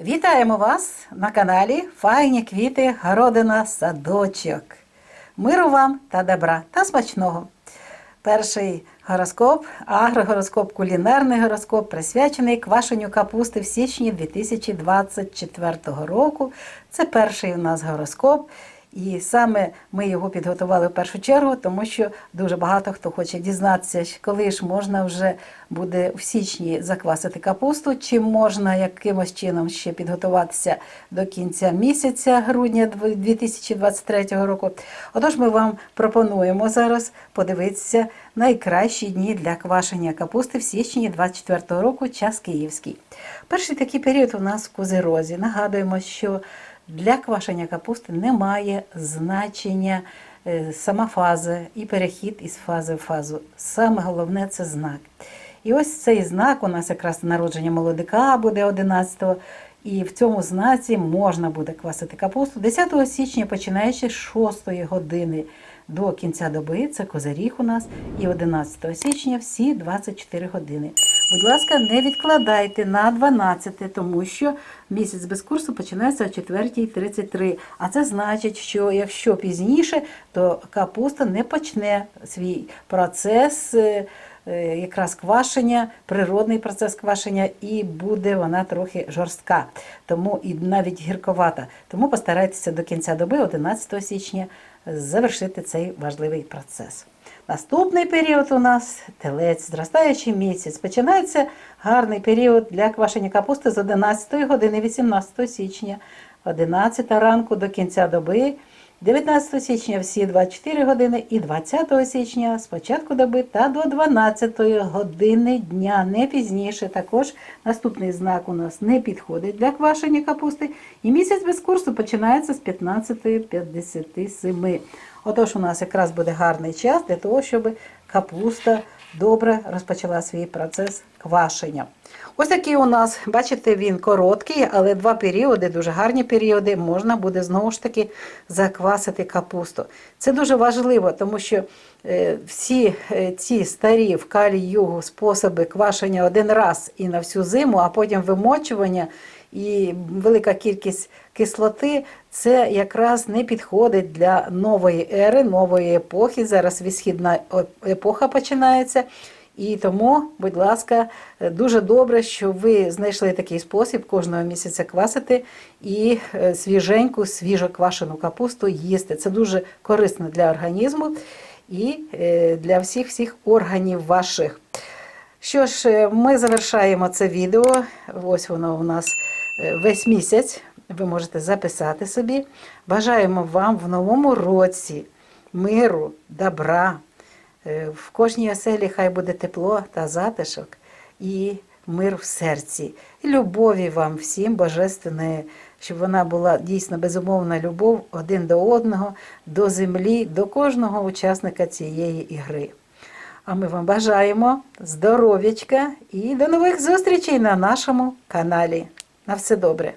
Вітаємо вас на каналі Файні квіти, городина, садочок. Миру вам та добра та смачного. Перший гороскоп, агрогороскоп, кулінарний гороскоп, присвячений квашенню капусти в січні 2024 року. Це перший у нас гороскоп. І саме ми його підготували в першу чергу, тому що дуже багато хто хоче дізнатися, коли ж можна вже буде в січні заквасити капусту, чи можна якимось чином ще підготуватися до кінця місяця грудня 2023 року. Отож, ми вам пропонуємо зараз подивитися найкращі дні для квашення капусти в січні 2024 року, час київський. Перший такий період у нас в Козирозі. Нагадуємо, що для квашення капусти немає значення е, сама фаза і перехід із фази в фазу. Саме головне це знак. І ось цей знак у нас якраз народження молодика буде 11-го. І в цьому знаці можна буде квасити капусту 10 січня, починаючи з 6 години до кінця доби. Це козиріг у нас, і 11 січня всі 24 години. Будь ласка, не відкладайте на 12, тому що місяць без курсу починається о 4.33. А це значить, що якщо пізніше, то капуста не почне свій процес. е, е, Якраз квашення, природний процес квашення, і буде вона трохи жорстка, тому і навіть гірковата. Тому постарайтеся до кінця доби, 11 січня, завершити цей важливий процес. Наступний період у нас телець, зростаючий місяць. Починається гарний період для квашення капусти з 11 години 18 січня, 11 ранку до кінця доби. 19 січня всі 24 години і 20 січня з початку доби та до 12 години дня, не пізніше. Також наступний знак у нас не підходить для квашення капусти. І місяць без курсу починається з 15.57. Отож, у нас якраз буде гарний час для того, щоб капуста добре розпочала свій процес квашення. Ось такий у нас, бачите, він короткий, але два періоди, дуже гарні періоди, можна буде знову ж таки заквасити капусту. Це дуже важливо, тому що е, всі е, ці старі в калі югу способи квашення один раз і на всю зиму, а потім вимочування і велика кількість кислоти, це якраз не підходить для нової ери, нової епохи. Зараз відсхідна епоха починається. І тому, будь ласка, дуже добре, що ви знайшли такий спосіб кожного місяця квасити і е, свіженьку, свіжо квашену капусту їсти. Це дуже корисно для організму і е, для всіх всіх органів ваших. Що ж, е, ми завершаємо це відео. Ось воно у нас весь місяць. Ви можете записати собі. Бажаємо вам в новому році миру, добра. Е, В кожній оселі хай буде тепло та затишок і мир в серці. І любові вам всім божественної, щоб вона була дійсно безумовна любов один до одного, до землі, до кожного учасника цієї ігри. А ми вам бажаємо здоров'ячка і до нових зустрічей на нашому каналі. На все добре!